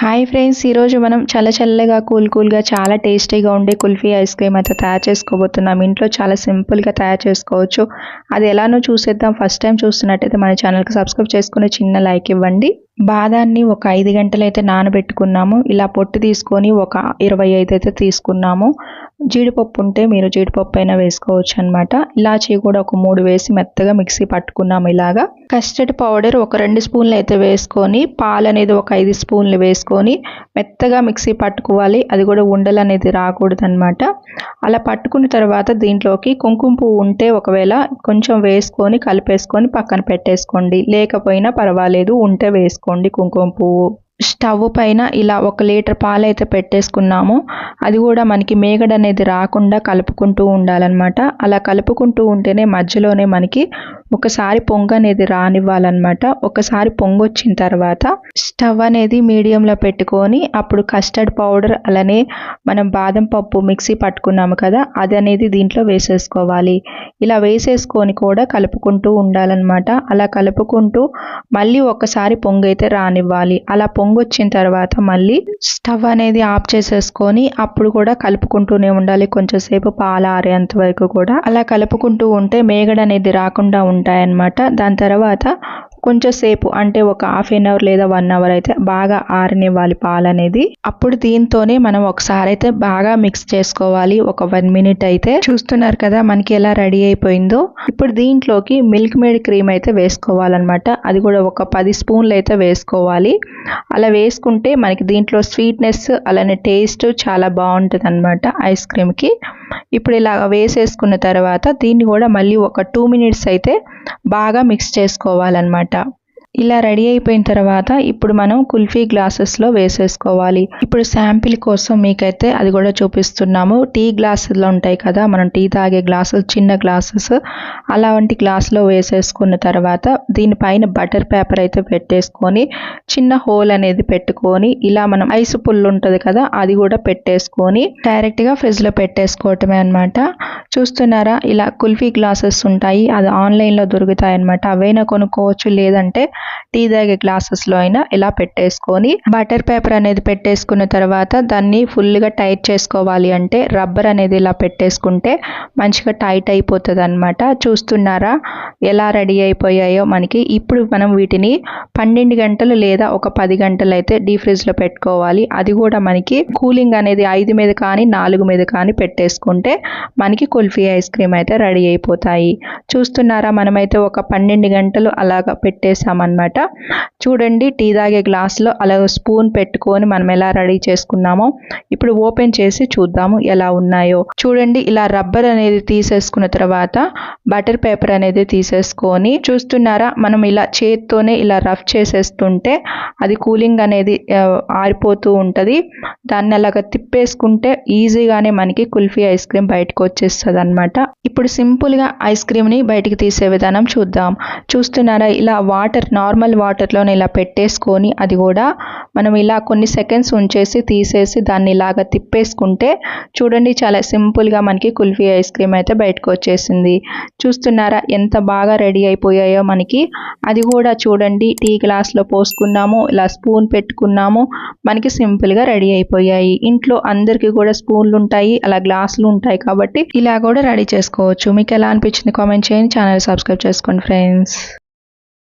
Hi friends ఈరోజు మనం చల్ల చల్లగా కూల్ కూల్గా చాలా టేస్టీగా ఉండే కుల్ఫీ ఐస్ క్రీమ్ అయితే తయారు చేసుకోబోతున్నాం. ఇంట్లో చాలా సింపుల్గా తయారు చేసుకోవచ్చు. అది ఎలానో చూసేద్దాం. ఫస్ట్ టైం చూస్తున్నట్టయితే మన ఛానల్కి సబ్స్క్రైబ్ చేసుకుని చిన్న లైక్ ఇవ్వండి. బాదాన్ని ఒక ఐదు గంటలైతే నానబెట్టుకున్నాము. ఇలా పొట్టు తీసుకొని ఒక ఇరవై ఐదు అయితే తీసుకున్నాము. జీడిపప్పు ఉంటే మీరు జీడిపప్పు అయినా వేసుకోవచ్చు అనమాట ఇలాచీ కూడా ఒక మూడు వేసి మెత్తగా మిక్సీ పట్టుకున్నాము ఇలాగా. కస్టర్డ్ పౌడర్ ఒక రెండు స్పూన్లు అయితే వేసుకొని పాలు అనేది ఒక ఐదు స్పూన్లు వేసుకొని మెత్తగా మిక్సీ పట్టుకోవాలి. అది కూడా ఉండలు అనేది రాకూడదు అనమాట అలా పట్టుకున్న తర్వాత దీంట్లోకి కుంకుమ పువ్వు ఉంటే ఒకవేళ కొంచెం వేసుకొని కలిపేసుకొని పక్కన పెట్టేసుకోండి. లేకపోయినా పర్వాలేదు ఉంటే వేసుకోండి. కుంకుమ పువ్వు. స్టవ్ పైన ఇలా ఒక లీటర్ పాలు అయితే పెట్టేసుకున్నాము. అది కూడా మనకి మేగడ అనేది రాకుండా కలుపుకుంటూ ఉండాలన్నమాట. అలా కలుపుకుంటూ ఉంటేనే మధ్యలోనే మనకి ఒకసారి పొంగు అనేది రానివ్వాలన్నమాట. ఒకసారి పొంగు వచ్చిన తర్వాత స్టవ్ అనేది మీడియంలో పెట్టుకొని అప్పుడు కస్టర్డ్ పౌడర్ అలానే మనం బాదం పప్పు మిక్సీ పట్టుకున్నాము కదా అది అనేది దీంట్లో వేసేసుకోవాలి. ఇలా వేసేసుకొని కూడా కలుపుకుంటూ ఉండాలన్నమాట. అలా కలుపుకుంటూ మళ్ళీ ఒకసారి పొంగు అయితే రానివ్వాలి. అలా పొంగు వచ్చిన తర్వాత మళ్ళీ స్టవ్ అనేది ఆఫ్ చేసేసుకొని అప్పుడు కూడా కలుపుకుంటూనే ఉండాలి. కొంచెంసేపు పాలు ఆరేంత వరకు కూడా. అలా కలుపుకుంటూ ఉంటే మేగడ అనేది రాకుండా ఉంటాయన్నమాట. దాని తర్వాత కొంచెం సేపు అంటే ఒక హాఫ్ ఎన్ అవర్ లేదా వన్ అవర్ అయితే బాగా ఆరనివ్వాలి పాలు అనేది అప్పుడు దీంతోనే మనం ఒకసారి అయితే బాగా మిక్స్ చేసుకోవాలి. ఒక వన్ మినిట్ అయితే. చూస్తున్నారు కదా మనకి ఎలా రెడీ అయిపోయిందో. ఇప్పుడు దీంట్లోకి మిల్క్ మేడ్ క్రీమ్ అయితే వేసుకోవాలన్నమాట. అది కూడా ఒక పది స్పూన్లు అయితే వేసుకోవాలి. అలా వేసుకుంటే మనకి దీంట్లో స్వీట్నెస్ అలానే టేస్ట్ చాలా బాగుంటుంది అనమాట ఐస్ క్రీమ్కి. ఇప్పుడు ఇలా వేసేసుకున్న తర్వాత దీన్ని కూడా మళ్ళీ ఒక టూ మినిట్స్ అయితే బాగా మిక్స్ చేసుకోవాలన్నమాట. ఇలా రెడీ అయిపోయిన తర్వాత ఇప్పుడు మనం కుల్ఫీ గ్లాసెస్లో వేసేసుకోవాలి. ఇప్పుడు శాంపిల్ కోసం మీకైతే అది కూడా చూపిస్తున్నాము. టీ గ్లాసులు ఉంటాయి కదా మనం టీ తాగే గ్లాసులు చిన్న గ్లాసెస్ అలాంటి గ్లాసులో వేసేసుకున్న తర్వాత దీనిపైన బటర్ పేపర్ అయితే పెట్టేసుకొని చిన్న హోల్ అనేది పెట్టుకొని ఇలా మనం ఐస్ పుల్లు ఉంటుంది కదా అది కూడా పెట్టేసుకొని డైరెక్ట్గా ఫ్రిడ్జ్లో పెట్టేసుకోవటమే అనమాట చూస్తున్నారా? ఇలా కుల్ఫీ గ్లాసెస్ ఉంటాయి. అది ఆన్లైన్లో దొరుకుతాయి అనమాట అవైనా కొనుక్కోవచ్చు. లేదంటే టీ తాగే గ్లాసెస్లో అయినా ఇలా పెట్టేసుకొని బటర్ పేపర్ అనేది పెట్టేసుకున్న తర్వాత దాన్ని ఫుల్గా టైట్ చేసుకోవాలి అంటే రబ్బర్ అనేది ఇలా పెట్టేసుకుంటే మంచిగా టైట్ అయిపోతుంది అనమాట చూస్తున్నారా? ఎలా రెడీ అయిపోయాయో మనకి. ఇప్పుడు మనం వీటిని పన్నెండు గంటలు లేదా ఒక పది గంటలు అయితే డీ ఫ్రిడ్జ్లో పెట్టుకోవాలి. అది కూడా మనకి కూలింగ్ అనేది ఐదు మీద కానీ నాలుగు మీద కానీ పెట్టేసుకుంటే మనకి కుల్ఫీ ఐస్ క్రీమ్ అయితే రెడీ అయిపోతాయి. చూస్తున్నారా? మనమైతే ఒక పన్నెండు గంటలు అలాగా పెట్టేసామన్నమాట చూడండి టీ తాగే గ్లాస్లో అలా స్పూన్ పెట్టుకొని మనం ఎలా రెడీ చేసుకున్నామో. ఇప్పుడు ఓపెన్ చేసి చూద్దాము ఎలా ఉన్నాయో. చూడండి ఇలా రబ్బర్ అనేది తీసేసుకున్న తర్వాత బటర్ పేపర్ అనేది తీసేసుకొని చూస్తున్నారా? మనం ఇలా చేత్తోనే ఇలా రఫ్ చేసేస్తుంటే అది కూలింగ్ అనేది ఆరిపోతూ ఉంటుంది. దాన్ని అలాగ తిప్పేసుకుంటే ఈజీగానే మనకి కుల్ఫీ ఐస్ క్రీమ్ బయటకు వచ్చేస్తుంది. అనమాట ఇప్పుడు సింపుల్గా ఐస్ క్రీమ్ని బయటికి తీసే విధానం చూద్దాం. చూస్తున్నారా ఇలా వాటర్ నార్మల్ వాటర్లోనే ఇలా పెట్టేసుకొని అది కూడా మనం ఇలా కొన్ని సెకండ్స్ ఉంచేసి తీసేసి దాన్ని ఇలాగా తిప్పేసుకుంటే చూడండి చాలా సింపుల్గా మనకి కుల్ఫీ ఐస్ క్రీమ్ అయితే బయటకు వచ్చేసింది. చూస్తున్నారా ఎంత బాగా రెడీ అయిపోయాయో మనకి. అది కూడా చూడండి టీ గ్లాస్లో పోసుకున్నాము ఇలా స్పూన్ పెట్టుకున్నాము మనకి సింపుల్గా రెడీ అయిపోయాయి. ఇంట్లో అందరికీ కూడా స్పూన్లు ఉంటాయి అలా గ్లాసులు ఉంటాయి కాబట్టి ఇలా కూడా రెడీ చేసుకోవచ్చు. మీకు ఎలా అనిపించింది కామెంట్ చేయండి. ఛానల్ సబ్స్క్రైబ్ చేసుకోండి ఫ్రెండ్స్